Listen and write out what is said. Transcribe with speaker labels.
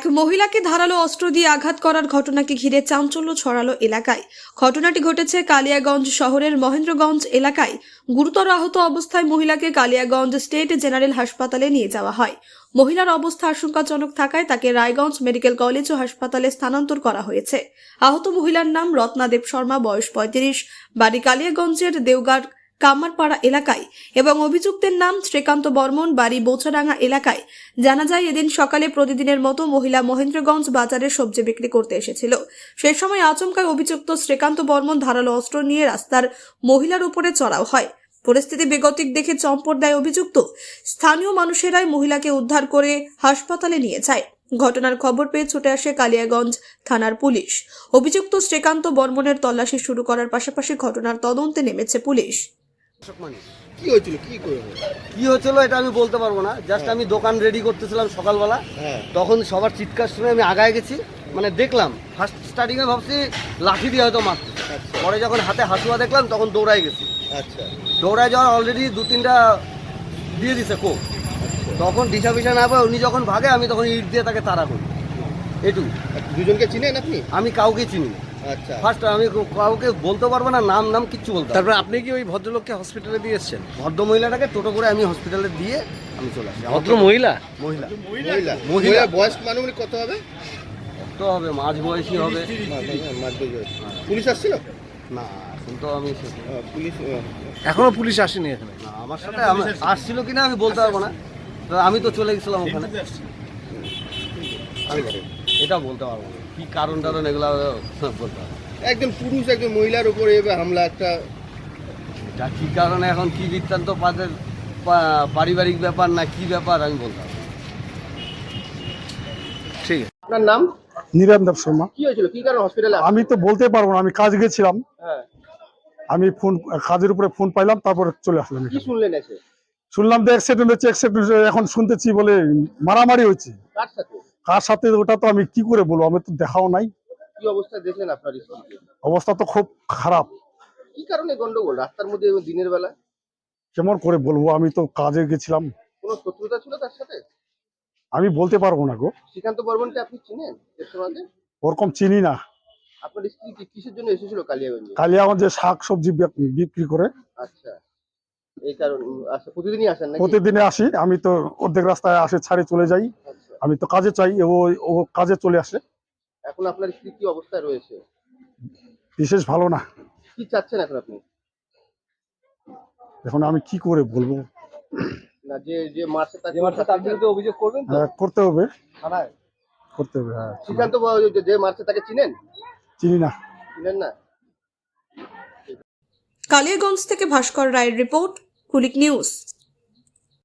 Speaker 1: এক মহিলাকে ধারালো অস্ত্র দিয়ে আঘাত করার ঘটনাকে ঘিরে চাঞ্চল্য ছড়ালো এলাকায়। ঘটনাটি ঘটেছে কালিয়াগঞ্জ শহরের মহেন্দ্রগঞ্জ এলাকায়। গুরুতর আহত অবস্থায় মহিলাকে কালিয়াগঞ্জ স্টেট জেনারেল হাসপাতালে নিয়ে যাওয়া হয়। মহিলার অবস্থা আশঙ্কাজনক থাকায় তাকে রায়গঞ্জ মেডিকেল কলেজ ও হাসপাতালে স্থানান্তর করা হয়েছে। আহত মহিলার নাম রত্নাদেব শর্মা, বয়স পঁয়ত্রিশ। বাড়ি কালিয়াগঞ্জের দেওগার কামারপাড়া এলাকায় এবং অভিযুক্তের নাম শ্রীকান্ত বর্মন, বাড়ি বোচাডাঙ্গা এলাকায়। জানা যায়, এদিন সকালে প্রতিদিনের মতো মহিলা মহেন্দ্রগঞ্জ বাজারে সবজি বিক্রি করতে এসেছিল। সেই সময় আচমকায় অভিযুক্ত শ্রীকান্ত বর্মন ধারালো অস্ত্র নিয়ে রাস্তার মহিলার উপরে চড়াও হয়। পরিস্থিতি বেগতিক দেখে চম্পট দেয় অভিযুক্ত। স্থানীয় মানুষেরাই মহিলাকে উদ্ধার করে হাসপাতালে নিয়ে যায়। ঘটনার খবর পেয়ে ছুটে আসে কালিয়াগঞ্জ থানার পুলিশ। অভিযুক্ত শ্রীকান্ত বর্মনের তল্লাশি শুরু করার পাশাপাশি ঘটনার তদন্তে নেমেছে পুলিশ।
Speaker 2: কি হয়েছিল? কি
Speaker 3: কি হচ্ছিল এটা আমি বলতে পারব না। জাস্ট আমি দোকান রেডি করতেছিলাম সকালবেলা।
Speaker 2: হ্যাঁ।
Speaker 3: তখন সবার চিৎকার শুনে আমি আগায় গেছি। মানে দেখলাম ফার্স্ট স্টার্টিংয়ে ভাবছি লাঠি দিয়ে হয়তো মারতে পরে যখন হাতে হাসুয়া দেখলাম তখন দৌড়াই গেছি।
Speaker 2: আচ্ছা।
Speaker 3: দৌড়ায় যাওয়ার অলরেডি দু তিনটা দিয়ে দিছে কোক তখন দিশা পিসা না পায় উনি যখন ভাগে আমি তখন ইট দিয়ে তাকে তাড়া করি। এটু
Speaker 2: আচ্ছা, দুজনকে চিনেন আপনি?
Speaker 3: আমি কাউকে চিনি না।
Speaker 2: আচ্ছা।
Speaker 3: ফার্স্ট আমি কাউকে বলতে পারব না নাম নাম কিচ্ছু বলতে
Speaker 4: তারপরে আপনি কি ওই ভদ্রলোককে হসপিটালে দিয়ে এসছেন?
Speaker 3: ভদ্র মহিলাটাকে টোটো করে আমি হসপিটালে দিয়ে আমি চলে আসি।
Speaker 4: ভদ্র মহিলা?
Speaker 3: মহিলা।
Speaker 2: মহিলা?
Speaker 3: মহিলা।
Speaker 2: বয়স মানবনিক কত হবে?
Speaker 3: তো হবে? মাঝ বয়সী হবে।
Speaker 2: পুলিশ আসছিল?
Speaker 3: না এখন তো আমি
Speaker 2: পুলিশ
Speaker 4: এখনও পুলিশ আসেনি এখানে?
Speaker 3: না আমার সাথে আমি- আসছিল কিনা আমি বলতে পারব না। আমি তো চলে গেছিলাম ওখানে। আমি এটা বলতে পারব। না কি কারণ টারণ এগুলো বলতে পারব।
Speaker 2: একজন পুরুষ একজন মহিলার উপরে এবার হামলা একটা
Speaker 3: এটা কি কারণে এখন কি বৃত্তান্ত পাদের পারিবারিক ব্যাপার না কি ব্যাপার আমি বলতে পারব
Speaker 4: ঠিক আছে।
Speaker 2: আপনার নাম?
Speaker 5: দেব শর্মা।
Speaker 2: কি হয়েছিল? কি কারণে হসপিটালে
Speaker 5: আমি তো বলতে পারব না আমি কাজ গেছিলাম।
Speaker 2: হ্যাঁ।
Speaker 5: আমি ফোন কাজের উপরে ফোন পাইলাম তারপরে চলে আসলাম
Speaker 2: কি শুনলেন এসে?
Speaker 5: শুনলাম যে অ্যাক্সিডেন্ট হচ্ছে অ্যাক্সিডেন্ট এখন শুনতেছি বলে মারামারি হয়েছে।
Speaker 2: কার সাথে?
Speaker 5: কার সাথে ওটা তো আমি কি করে বলব? আমি তো দেখাও নাই।
Speaker 2: কি অবস্থায় দেখলেন আপনার
Speaker 5: অবস্থা তো খুব খারাপ।
Speaker 2: কি কারণে গন্ডগোল? রাস্তার মধ্যে এবং দিনের বেলা?
Speaker 5: কেমন করে বলব? আমি তো কাজে গেছিলাম।
Speaker 2: কোনো শত্রুতা ছিল তার সাথে?
Speaker 5: আমি বলতে পারব না গো।
Speaker 2: শ্রীকান্ত বর্মনকে আপনি চিনেন এর সমাজে
Speaker 5: ওরকম চিনি না।
Speaker 2: আপনার স্ত্রী কি কিসের জন্য এসেছিল কালিয়াগঞ্জে?
Speaker 5: কালিয়াগঞ্জে শাক সবজি বিক- বিক্রি করে।
Speaker 2: আচ্ছা। এই কারণ আচ্ছা প্রতিদিনই আসেন নাকি?
Speaker 5: প্রতিদিনে আসি। আমি তো অর্ধেক রাস্তায় আসে ছাড়ে চলে যাই। আমি তো কাজে চাই ও ও কাজে চলে আসে
Speaker 2: এখন আপনার স্ত্রী কি অবস্থায় রয়েছে?
Speaker 5: বিশেষ ভালো না।
Speaker 2: কি চাচ্ছেন এখন আপনি?
Speaker 5: এখন আমি কি করে বলব?
Speaker 2: না যে যে মারছে তাকে
Speaker 3: যে মাত্র তার বিরুদ্ধে অভিযোগ করবেন তো?
Speaker 5: হ্যাঁ, করতে হবে।
Speaker 3: থানায়?
Speaker 5: করতে হবে হ্যাঁ।
Speaker 2: শ্রীকান্ত ব- যে- যে মারছে তাকে চিনেন?
Speaker 5: চিনি না।
Speaker 2: চিনেন না?
Speaker 1: কালিয়াগঞ্জ থেকে ভাস্কর রায়ের রিপোর্ট কুলিক নিউজ।